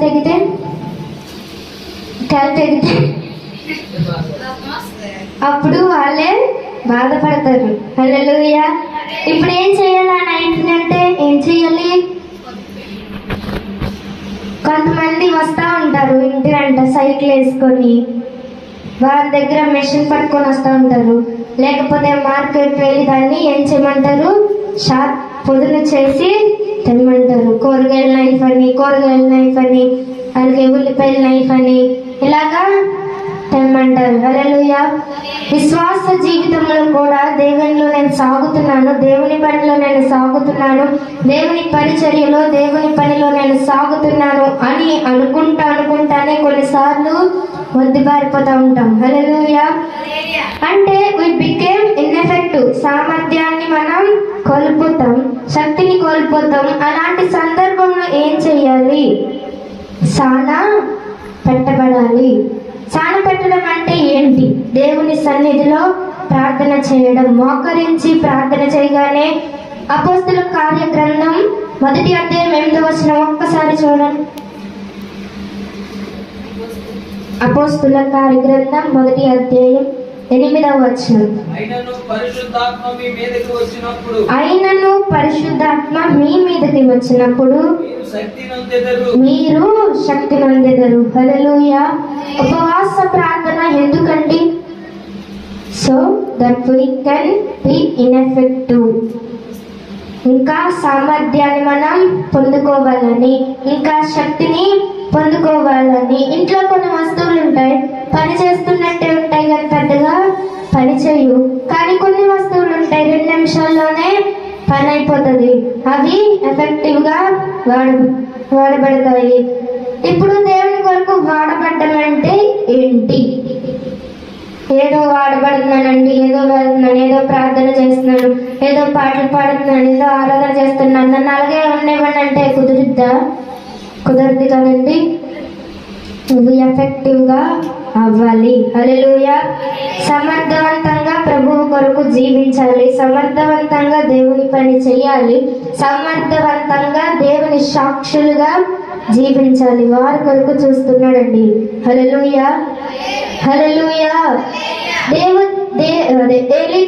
తెగితే? కళ్ళు తెగితే? అప్పుడు వాళ్ళే బాధపడతారు. హల్లెలూయా. ఇప్పుడు ఏం చేయాలి ఆ నైట్ అంటే ఏం చేయాలి? కొంతమంది వస్తూ ఉంటారు ఇంటి వెంట సైకిల్ వేసుకొని. వాళ్ళ దగ్గర మెషిన్ పట్టుకొని వస్తూ ఉంటారు. లేకపోతే మార్కెట్ వెళ్ళి దాన్ని ఏం చేయమంటారు? షార్ప్ పొదును చేసి తెమ్మంటారు. కూరగాయల నైఫ్ అని కూరగాయల నైఫ్ అని అలాగే ఉల్లిపాయల నైఫ్ అని ఇలాగా తెమ్మంటారు హల్లెలూయా. విశ్వాస జీవితంలో కూడా దేవునిలో నేను సాగుతున్నాను. దేవుని పనిలో నేను సాగుతున్నాను. దేవుని పరిచర్యలో దేవుని పనిలో నేను సాగుతున్నాను అని అనుకుంటా అనుకుంటానే కొన్నిసార్లు వద్దిబారిపోతూ ఉంటాం. హల్లెలూయా. అంటే వి బికేమ్ ఇన్ఎఫెక్టివ్ సామర్థ్యాన్ని మనం కోల్పోతాం శక్తిని కోల్పోతాం. అలాంటి సందర్భంలో ఏం చేయాలి? సానా పెట్టబడాలి. చాలు పెట్టడం అంటే ఏంటి? దేవుని సన్నిధిలో ప్రార్థన చేయడం. మోకరించి ప్రార్థన చేయగానే అపోస్తుల కార్య గ్రంథం మొదటి అధ్యాయం ఎనిమిది వచ్చిన ఒక్కసారి చూడండి. అపోస్తుల కార్య గ్రంథం మొదటి అధ్యాయం ఎనిమిదవ వచనం. అయినను పరిశుద్ధాత్మ మీ మీదకి వచ్చినప్పుడు అయినను పరిశుద్ధాత్మ మీ మీదకి వచ్చినప్పుడు మీరు శక్తి నొందెదరు హల్లెలూయా. ఉపవాస ప్రార్థన ఎందుకండి? So that we can be ineffective ఇంకా సామర్థ్యాన్ని మనం పొందుకోవాలని ఇంకా శక్తిని పొందుకోవాలని ఇంట్లో కొన్ని వస్తువులు ఉంటాయి పని చేస్తున్నట్టే ఉంటాయి కానీ పెద్దగా పని చేయు. కానీ కొన్ని వస్తువులు ఉంటాయి రెండు నిమిషాల్లోనే పని అయిపోతుంది అవి ఎఫెక్టివ్గా వాడ వాడబడతాయి. ఇప్పుడు దేవుని కొరకు వాడబడ్డం అంటే ఏంటి? ఏదో వాడబడుతున్నానండి ఏదో వెళ్తున్నాను ఏదో ప్రార్థన చేస్తున్నాను ఏదో పాటలు పాడుతున్నాను ఏదో ఆరాధన చేస్తున్నాను. నన్ను అలాగే ఉండేవాడిని అంటే కుదురుద్దా? కుదరదు కదండి. నువ్వు ఎఫెక్టివ్గా అవ్వాలి. హల్లెలూయా. సమర్థవంతంగా ప్రభువు కొరకు జీవించాలి. సమర్థవంతంగా దేవుని పని చేయాలి. సమర్థవంతంగా దేవుని సాక్షులుగా జీవించాలి. వారి కొరకు చూస్తున్నాడండి. హల్లెలూయా. హల్లెలూయా. దేవు దే అదే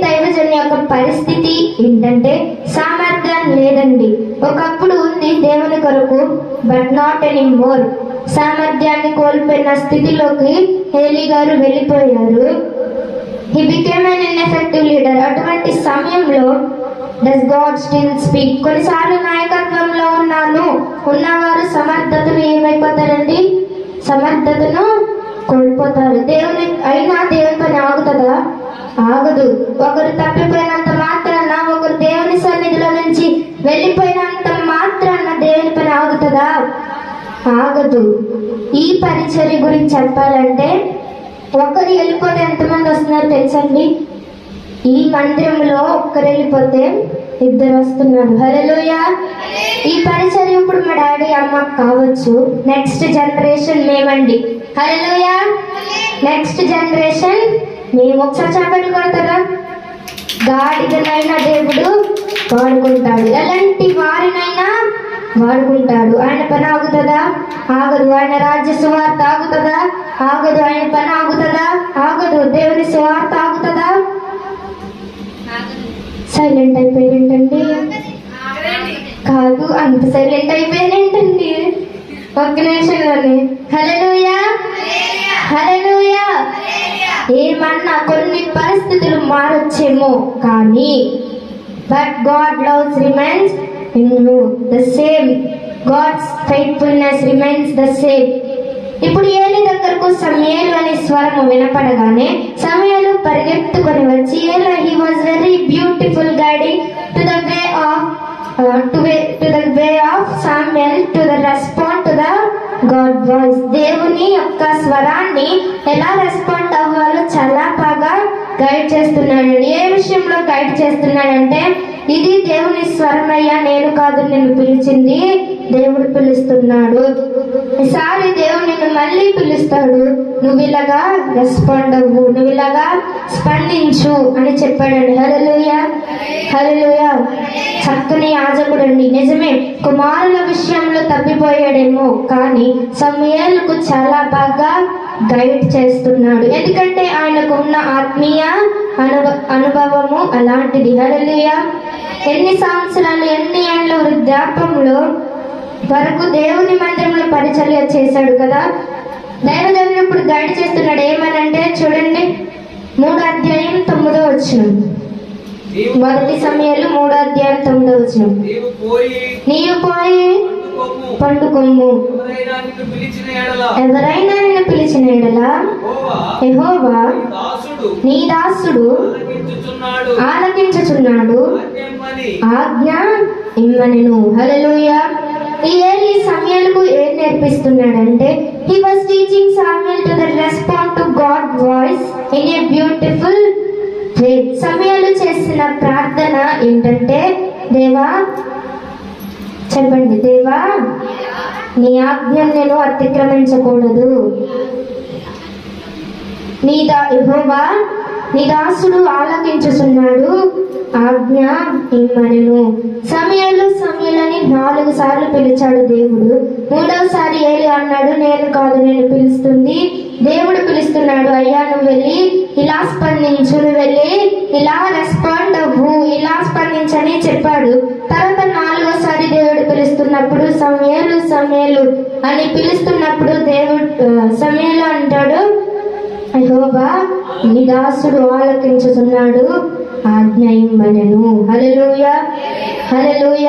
దైవజన్ యొక్క పరిస్థితి ఏంటంటే సామర్థ్యం లేదండి. ఒకప్పుడు ఉంది దేవుని కొరకు బట్ నాట్ ఎనీ మోర్ సామర్థ్యాన్ని కోల్పోయిన స్థితిలోకి హేలీ గారు వెళ్ళిపోయారు. He became un ineffective leader అటువంటి సమయంలో డస్ గాడ్ స్టిల్ స్పీక్ కొన్నిసార్లు నాయకత్వంలో ఉన్నాను. ఉన్నవారు సమర్థతను ఏమైపోతారండి? సమర్థతను కోల్పోతారు. దేవుని అయినా దేవుని పని ఆగుతుందా? ఆగదు. ఒకరు తప్పిపోయినంత మాత్రాన ఒకరు దేవుని సన్నిధిలో నుంచి వెళ్ళిపోయినంత మాత్రాన దేవుని పని ఆగుతుందా? ఆగదు. ఈ పరిచర్య గురించి చెప్పాలంటే ఒకరు వెళ్ళిపోతే ఎంతమంది వస్తున్నారో తెలుసండి? ఈ మందిరంలో ఒక్కరు వెళ్ళిపోతే ఇద్దరు వస్తున్నారు. హలోయ ఈ పరిచర్య ఇప్పుడు మా డాడీ అమ్మ కావచ్చు. నెక్స్ట్ జనరేషన్ మేమండి హలోయ నెక్స్ట్ జనరేషన్ మేము ఒకసారి చేపట్లు కొడతారా? గాడిదనైనా దేవుడు వాడుకుంటాడు. ఎలాంటి వారినైనా వాడుకుంటాడు ఆయన పని ఆగుతుందా ఆగదు. ఆయన రాజ్య సువార్త ఆగుతుందా? ఆగదు. ఆయన పని ఆగుతుందా ఆగదు. దేవుని సువార్త ఆగుతుందా? సైలెంట్ అయిపోయారేంటండి కాదు అంత సైలెంట్ అయిపోయారేంటండి ఒక్క నిమిషంలోనే హలోయా హలోయా ఏమన్నా కొన్ని పరిస్థితులు మారొచ్చేమో కానీ but God loves remains in the same God's faithfulness remains the same ఇప్పుడు ఏలి దగ్గరకు సమయలు అనే స్వరము వినపడగానే సమయలు పరిగెత్తుకొని వచ్చి ఏలా he was very beautiful guiding to the way of to way to the way of Samuel to the respond to the God voice దేవుని యొక్క స్వరాన్ని ఎలా రెస్పాండ్ అవ్వాలో చాలా బాగా గైడ్ చేస్తున్నాడు. ఏ విషయంలో గైడ్ చేస్తున్నాడంటే ఇది దేవుని స్వరమయ్యా నేను కాదు నిన్ను పిలిచింది దేవుడు పిలుస్తున్నాడు. ఈసారి దేవుడు నిన్ను మళ్ళీ పిలుస్తాడు. నువ్వు ఇలాగా రెస్పాండ్ అవ్వు నువ్వు ఇలాగా స్పందించు అని చెప్పాడండి. హల్లెలూయ హల్లెలూయ. చక్కని యాజకుడు అండి నిజమే కుమారుల విషయంలో తప్పిపోయాడేమో కానీ సమయాలకు చాలా బాగా గైడ్ చేస్తున్నాడు. ఎందుకంటే ఆయనకు ఉన్న ఆత్మీయ అనుభ అనుభవము అలాంటిది హల్లెలూయ ఎన్ని సంవత్సరాలు ఎన్ని ఏళ్ళ వృద్ధాపంలో వరకు దేవుని మందిరంలో పరిచర్య చేశాడు కదా? దైవజనుడు ఇప్పుడు గైడ్ చేస్తున్నాడు ఏమనంటే చూడండి మూడో అధ్యాయం తొమ్మిదో వచ్చిన మొదటి సమయాలు మూడో అధ్యాయం తొమ్మిదో వచ్చిన నీవు పోయి పండుకొమ్ము ఎవరైనా నిన్ను పిలిచిన ఎడల. నీ దాసుడు ఆలకించుచున్నాడు. ఆజ్ఞ ఇమ్మనెను. హల్లెలూయ. ఈ ఏలి సమయాలకు ఏం నేర్పిస్తున్నాడంటే he was teaching Samuel to the respond to God voice in a beautiful way సమయాలు చేసిన ప్రార్థన ఏంటంటే దేవా చెప్పండి దేవా నీ ఆజ్ఞను నేను అతిక్రమించకూడదు. నీ దా యెహోవా నీ దాసుడు ఆలకించుచున్నాడు. ఆజ్ఞ ఇమ్మనెను సమయంలో సమయాలని నాలుగు సార్లు పిలిచాడు దేవుడు. మూడవసారి ఏలి అన్నాడు నేను కాదు నేను పిలుస్తుంది. దేవుడు పిలుస్తున్నాడు అయ్యా నువ్వు వెళ్ళి ఇలా స్పందించు నువ్వు వెళ్ళి ఇలా రెస్పాండ్ అవ్వు ఇలా స్పందించని చెప్పాడు. తర్వాత పిలుస్తున్నప్పుడు సమయలు సమయలు అని పిలుస్తున్నప్పుడు దేవుడు సమయలు అంటాడు. యెహోవా నీ దాసుడు ఆలకించుతున్నాడు ఆజ్ఞ హలలుయ హలలుయ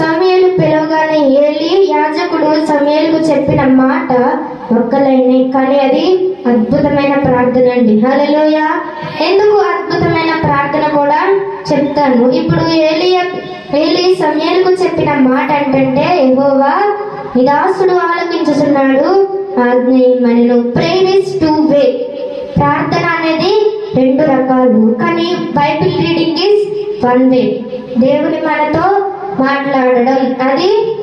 సమయలు పిలవగానే ఏలి యాజకుడు సమయలకు చెప్పిన మాట ఒక్కలైనే కానీ అది అద్భుతమైన ప్రార్థన అండి. హలలుయ ఎందుకు అద్భుతమైన ప్రార్థన కూడా చెప్తాను. ఇప్పుడు ఏలి సమయానికి చెప్పిన మాట ఏంటంటే ఎవోవా నిదాసుడు ఆలోపించుతున్నాడు ఆలకించుతున్నాడు ఆజ్ఞ ప్రేయర్ ఇస్ టూ వే. ప్రార్థన అనేది రెండు రకాలు. కానీ Bible reading is one way. దేవుని మనతో మాట్లాడడం. అది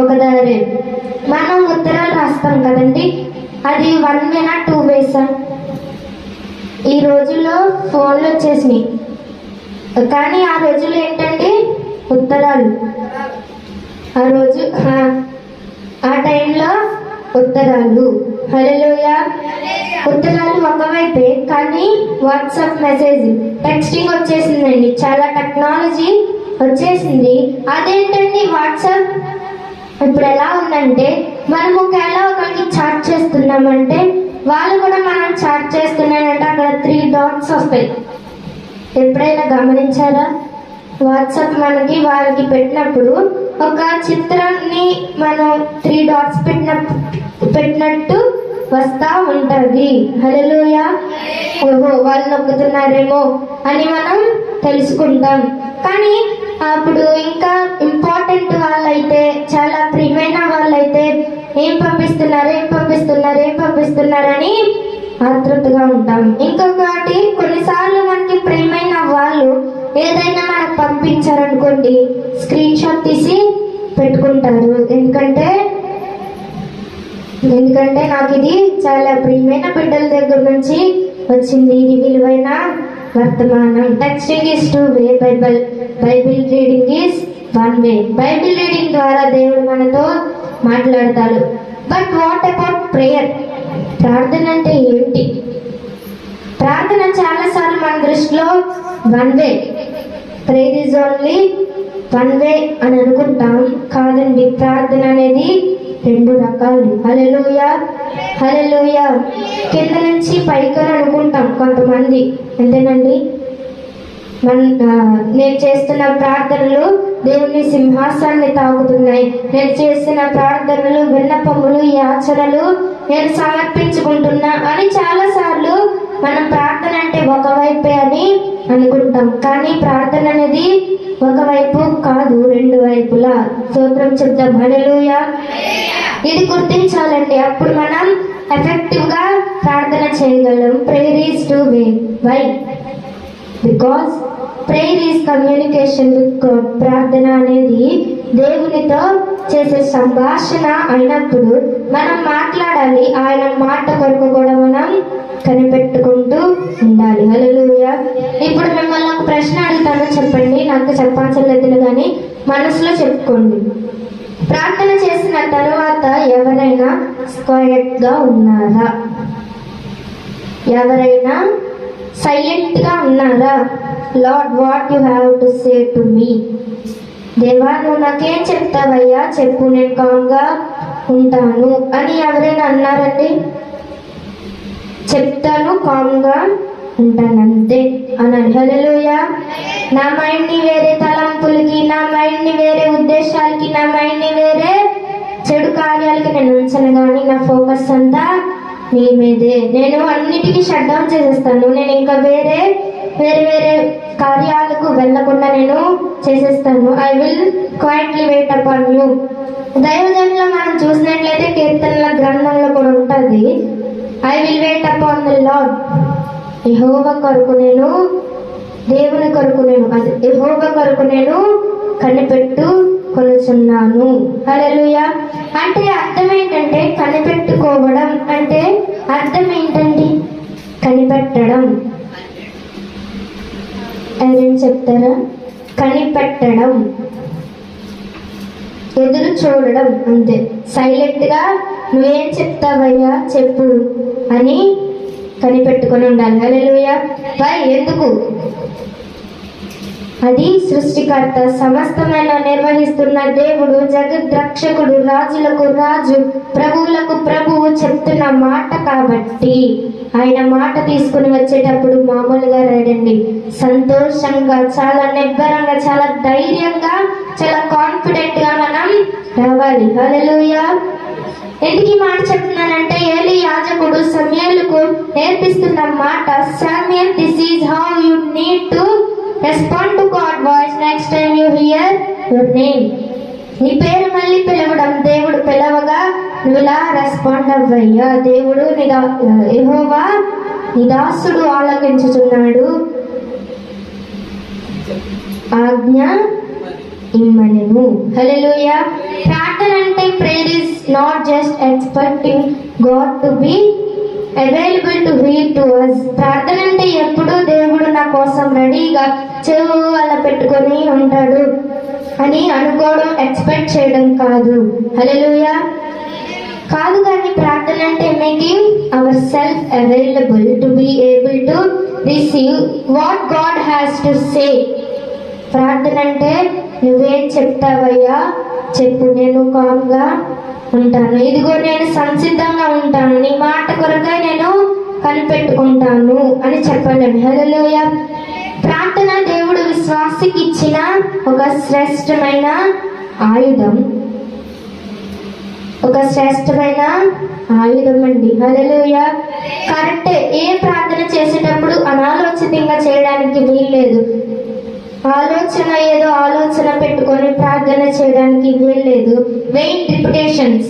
ఒక దారి. మనం ఉత్తరాలు రాస్తాం కదండి? అది వన్ వేనా టూ వేసా? ఈ రోజుల్లో ఫోన్లు వచ్చేసినాయి. కానీ ఆ రోజుల్లో ఏంటంటే ఉత్తరాలు. ఆ రోజు ఆ- టైంలో ఉత్తరాలు. హలోయ ఉత్తరాలు ఒకవైపే కానీ వాట్సాప్ మెసేజ్ టెక్స్టింగ్ వచ్చేసిందండి. చాలా టెక్నాలజీ వచ్చేసింది. అదేంటండి వాట్సాప్? ఇప్పుడు ఎలా ఉందంటే మనం ఒకవేళ ఒకరికి చాట్ చేస్తున్నామంటే వాళ్ళు కూడా మనం చాట్ చేస్తున్నారంటే అక్కడ త్రీ డాట్స్ వస్తాయి. ఎప్పుడైనా గమనించారా? వాట్సాప్ మనకి వాళ్ళకి పెట్టినప్పుడు ఒక చిత్రాన్ని మనం త్రీ డాట్స్ పెట్టిన పెట్టినట్టు వస్తా ఉంటది. హలోయ ఓహో వాళ్ళు నొక్కుతున్నారేమో అని మనం తెలుసుకుంటాం. కానీ అప్పుడు ఇంకా ఇంపార్టెంట్ వాళ్ళైతే చాలా ప్రియమైన వాళ్ళైతే ఏం పంపిస్తున్నారు ఏం పంపిస్తున్నారు ఏం పంపిస్తున్నారని ఆతృతగా ఉంటాం. ఇంకొకటి కొన్నిసార్లు మనకి ప్రియమైన వాళ్ళు ఏదైనా మనకు పంపించారనుకోండి స్క్రీన్ షాట్ తీసి పెట్టుకుంటారు. ఎందుకంటే ఎందుకంటే నాకు ఇది చాలా ప్రియమైన బిడ్డల దగ్గర నుంచి వచ్చింది. ఇది విలువైన వర్తమానం. Texting is two way Bible Bible reading is one way Bible reading ద్వారా దేవుడు మనతో మాట్లాడతాడు. బట్ వాట్ అబౌట్ ప్రేయర్ ప్రార్థన అంటే ఏంటి? ప్రార్థన చాలాసార్లు మన దృష్టిలో one way. Prayer is only one way అని అనుకుంటాం. కాదండి ప్రార్థన అనేది రెండు రకాలు. హలెలుయ హలెలుయ కింద నుంచి పైకి అని అనుకుంటాం కొంతమంది. అంతేనండి? మన నేను చేస్తున్న ప్రార్థనలు దేవుని సింహాసాన్ని తాకుతున్నాయి. నేను చేస్తున్న ప్రార్థనలు విన్నపములు యాచనలు నేను సమర్పించుకుంటున్నా అని చాలాసార్లు మనం ప్రార్థన అంటే ఒకవైపే అని అనుకుంటాం. కానీ ప్రార్థన అనేది ఒకవైపు కాదు రెండు వైపులా. స్తోత్రం చెప్తాం హల్లెలూయా. ఇది గుర్తించాలండి అప్పుడు మనం ఎఫెక్టివ్గా ప్రార్థన చేయగలం. Prayer is two way why because prayer is communication with God ప్రార్థన అనేది దేవునితో చేసే సంభాషణ అయినప్పుడు మనం మాట్లాడాలి. ఆయన మాట కొరకు కూడా మనం కనిపెట్టుకుంటూ ఉండాలి. హల్లెలూయా. ఇప్పుడు మిమ్మల్ని ఒక ప్రశ్న అడుగుతాను చెప్పండి. నాకు చెప్పాల్సిన లేదు కానీ మనసులో చెప్పుకోండి. ప్రార్థన చేసిన తర్వాత ఎవరైనా క్వైట్గా ఉన్నారా? ఎవరైనా సైలెంట్గా ఉన్నారా? Lord what you have to say to me? దేవా నువ్వు నాకేం చెప్తావయ్యా? చెప్పు నేను కామ్గా ఉంటాను అని ఎవరైనా అన్నారండి? చెప్తాను కామ్గా ఉంటాను అంతే అన్నాను హల్లెలూయా. నా మైండ్ని వేరే తలంపులకి నా మైండ్ని వేరే ఉద్దేశాలకి నా మైండ్ని వేరే చెడు కార్యాలకి నేను ఉంచను కానీ నా ఫోకస్ అంతా నీ మీదే. నేను అన్నిటికీ షట్ డౌన్ చేసేస్తాను. నేను ఇంకా వేరే వేరే వేరే కార్యాలకు వెళ్ళకుండా నేను చేసేస్తాను. I will quietly wait upon you దైవజన్లో మనం చూసినట్లయితే కీర్తనల గ్రంథంలో కూడా ఉంటుంది. I will wait the Lord. యహోవ కొరకు నేను దేవుని కొరకు నేను యహోవ కొరకు నేను కనిపెట్టు కొనుచున్నాను. హల్లెలూయా. అంటే అర్థం ఏంటంటే కనిపెట్టుకోవడం అంటే అర్థం ఏంటండి? కనిపెట్టడం. ఎవరైనా చెప్తారా? కనిపెట్టడం. ఎదురు చూడడం అంతే. సైలెంట్గా నువ్వేం చెప్తావయ్యా? చెప్పు అని కనిపెట్టుకొని ఉండాలి. హల్లెలూయా. వై ఎందుకు అది సృష్టికర్త సమస్తమైన నిర్వహిస్తున్న దేవుడు జగద్రక్షకుడు రాజులకు రాజు ప్రభువులకు ప్రభువు చెప్తున్న మాట కాబట్టి ఆయన మాట తీసుకుని వచ్చేటప్పుడు మామూలుగా రాడండి. సంతోషంగా చాలా నిబ్బరంగా చాలా ధైర్యంగా చాలా కాన్ఫిడెంట్గా మనం రావాలి. హల్లెలూయా. ఎందుకు ఈ మాట చెప్తున్నానంటే ఏలి యాజకుడు సమయాలకు నేర్పిస్తున్న మాట సమయం this is how you need to respond to God voice next time you hear your name నీ పేరు మళ్ళీ పిలవడం దేవుడు పిలవగా నువ్వు ఇలా రెస్పాండ్ అవ్వయ్యా. దేవుడు నిదా ఏహోవా నిదాసుడు దాసుడు ఆజ్ఞ ఇమ్మనెను. హలో ప్రార్థన అంటే prayer is not just expecting God to be available to heal to us ప్రార్థన అంటే ఎప్పుడు దేవుడు నా కోసం రెడీగా చెవు అలా పెట్టుకొని ఉంటాడు అని అనుకోవడం ఎక్స్పెక్ట్ చేయడం కాదు. హలోయా కాదు కానీ ప్రార్థన అంటే making our self available to be able to receive what God has to say ప్రార్థన అంటే నువ్వేం చెప్తావయ్యా? చెప్పు నేను కామ్గా ఉంటాను. ఇదిగో నేను సంసిద్ధంగా ఉంటాను. నీ మాట కొరకై నేను కనిపెట్టుకుంటాను అని చెప్పండి హలోయ ప్రార్థన దేవుడు విశ్వాసికి ఇచ్చిన ఒక శ్రేష్టమైన ఆయుధం. ఒక శ్రేష్టమైన ఆయుధం అండి. హల్లెలూయ. కరెక్ట్. ఏ ప్రార్థన చేసేటప్పుడు అనాలోచితంగా చేయడానికి వీల్లేదు. ఆలోచన ఏదో ఆలోచన పెట్టుకొని ప్రార్థన చేయడానికి వీల్లేదు. వెయిట్ రిపిటేషన్స్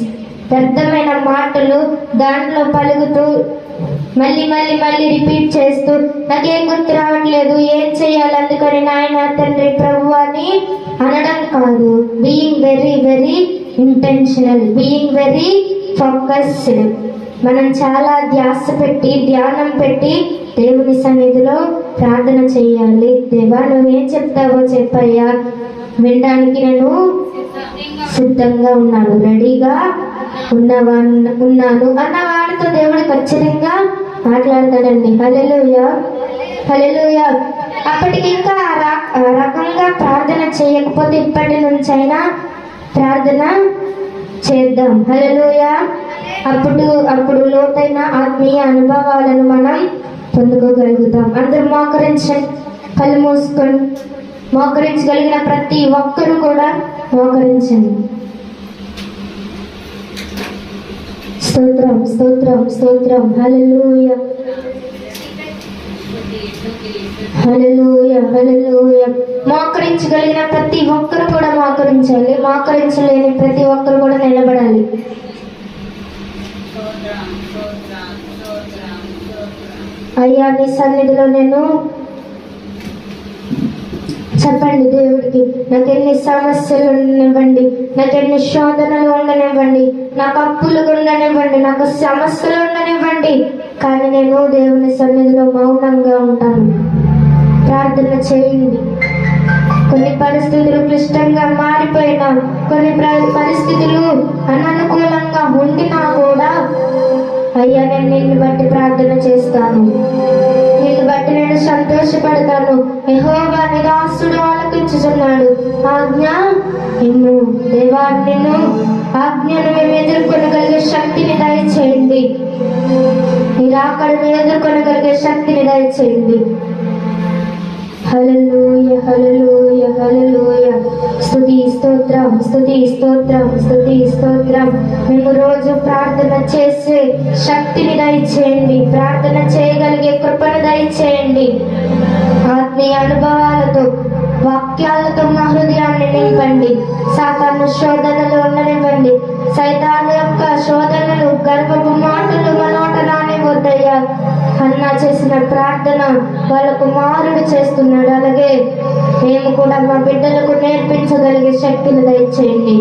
వ్యర్థమైన మాటలు దాంట్లో పలుకుతూ మళ్ళీ మళ్ళీ మళ్ళీ రిపీట్ చేస్తూ నాకేం గుర్తు రావట్లేదు ఏం చేయాలి అందుకని నాయన తండ్రి ప్రభు అని అనడం కాదు. Being very very intentional being very focused మనం చాలా ధ్యాస పెట్టి ధ్యానం పెట్టి దేవుని సన్నిధిలో ప్రార్థన చేయాలి. దేవా నువ్వేం చెప్తావో చెప్పయ్యా. వినడానికి నేను సిద్ధంగా ఉన్నాను. రెడీగా ఉన్నవా? ఉన్నాను. అన్న వాడితో దేవుడు ఖచ్చితంగా మాట్లాడతాడండి. హల్లెలూయ. హల్లెలూయ. అప్పటికి ఇంకా ఆ రకంగా ప్రార్థన చేయకపోతే ఇప్పటి నుంచైనా ప్రార్థన చేద్దాం. హల్లెలూయ. అప్పుడు అప్పుడు లోతైన ఆత్మీయ అనుభవాలను మనం పొందుకోగలుగుతాం. అందరూ మోకరించండి. కళ్ళు మూసుకొని మోకరించగలిగిన ప్రతి ఒక్కరు కూడా మోకరించండి. స్తోత్రం స్తోత్రం స్తోత్రం. హల్లెలూయ. హల్లెలూయ హల్లెలూయ. మోకరించగలిగిన ప్రతి ఒక్కరు కూడా మోకరించాలి మోకరించలేని ప్రతి ఒక్కరు కూడా నిలబడాలి. అయ్యా నీ సన్నిధిలో నేను చెప్పండి దేవుడికి. నాకు ఎన్ని సమస్యలు ఉండనివ్వండి నాకు ఎన్ని శోధనలు ఉండనివ్వండి నాకు అప్పులు ఉండనివ్వండి నాకు సమస్యలు ఉండనివ్వండి కానీ నేను దేవుని సన్నిధిలో మౌనంగా ఉంటాను. ప్రార్థన చేయండి. కొన్ని పరిస్థితులు క్లిష్టంగా మారిపోయినా కొన్ని పరిస్థితులు అననుకూలంగా ఉండినా కూడా అయ్యా నేను నిన్ను బట్టి ప్రార్థన చేస్తాను. నిన్ను బట్టి నేను సంతోషపడతాను. యెహోవా నిరాశుడు ఆలకించుచున్నాడు. ఆజ్ఞ నిన్ను దేవా నిన్ను ఆజ్ఞను మేము ఎదుర్కొనగలిగే శక్తిని దయచేయండి. నిరాకడను ఎదుర్కొనగలిగే శక్తిని దయచేయండి. హలలు హలలు స్థుతి స్తోత్రం స్తుతి స్తోత్రం స్థుతి స్తోత్రం. మేము రోజు ప్రార్థన చేసే శక్తిని దయచేయండి. ప్రార్థన చేయగలిగే కృపను దయచేయండి. ఆత్మీయ అనుభవాలతో వాక్యాలతో మా హృదయాన్ని నింపండి. సాతాను శోధనలో ఉండనివ్వండి. సైతాను యొక్క శోధనలు గర్భపు మాటలు మనోట రానివద్దయ్యా అన్నా చేసిన ప్రార్థన వాళ్ళకు మారుడు చేస్తున్నాడు. అలాగే మేము కూడా మా బిడ్డలకు నేర్పించగలిగే శక్తిని దయచేయండి.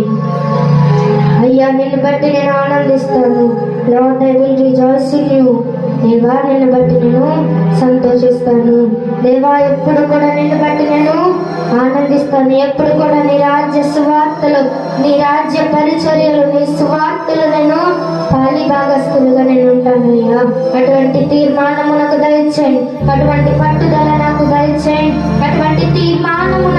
అయ్యా నిన్ను బట్టి నేను ఆనందిస్తాను. Lord I will rejoice in you దేవా నిన్ను బట్టి నేను సంతోషిస్తాను. దేవా ఎప్పుడు కూడా నిన్ను బట్టి నేను ఆనందిస్తాను. ఎప్పుడు కూడా నీ రాజ్య సువార్తలు నీ రాజ్య పరిచర్యలు నీ సువార్తలు నేను పాలి భాగస్తులుగా నేను ఉంటాను అయ్యా. అటువంటి తీర్మానము నాకు దయచేయండి. అటువంటి పట్టుదల నాకు దయచేయండి. అటువంటి తీర్మానము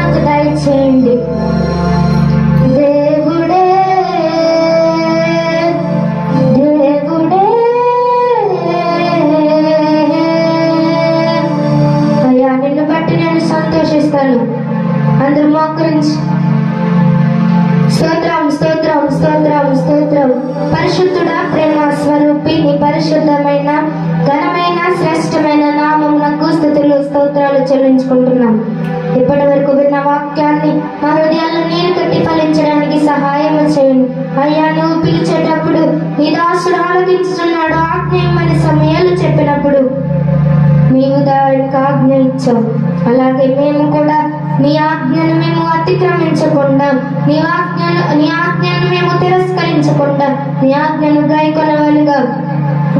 ఇచ్చావు అలాగే మేము కూడా నీ ఆజ్ఞను మేము అతిక్రమించకుండా నీ ఆజ్ఞను నీ ఆజ్ఞను మేము తిరస్కరించకుండా నీ ఆజ్ఞను గైకొనవలుగా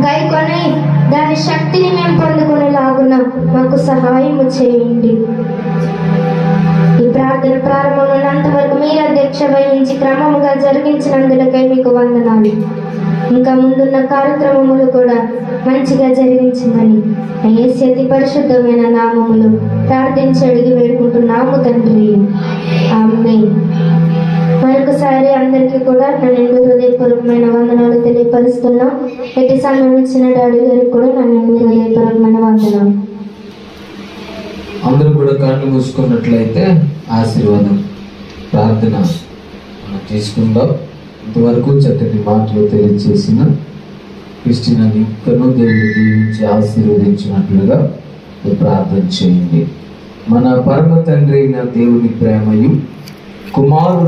గైకొని దాని శక్తిని మేము పొందుకునేలాగున మాకు సహాయము చేయండి. ఈ ప్రార్థన ప్రారంభం అంతవరకు మీరు అధ్యక్ష వహించి క్రమముగా జరిగించినందులకై మీకు వందనాలు. ఇంకా ముందున్న కార్యక్రమములు కూడా మంచిగా జరిగించమని అయ్యేసేది పరిశుద్ధమైన నామములు ప్రార్థించి అడిగి వేడుకుంటున్నాము తండ్రి. ఆమె మరొకసారి అందరికీ కూడా నా నిండు హృదయపూర్వకమైన వందనాలు తెలియపరుస్తున్నాం. ఎట్టి సమయం ఇచ్చిన డాడీ గారికి కూడా నా నిండు హృదయపూర్వకమైన వందనం అందరూ కూడా కళ్ళు మూసుకున్నట్లయితే ఆశీర్వాదం ప్రార్థన మనం తీసుకుందాం ఇంతవరకు చక్కటి మాటలు తెలియజేసిన క్రిస్టియన్ ఇంకనూ దేవుడు దీవించి ఆశీర్వదించినట్లుగా ప్రార్థన చేయండి. మన పరమ తండ్రి అయిన దేవుని ప్రేమయు కుమారుడు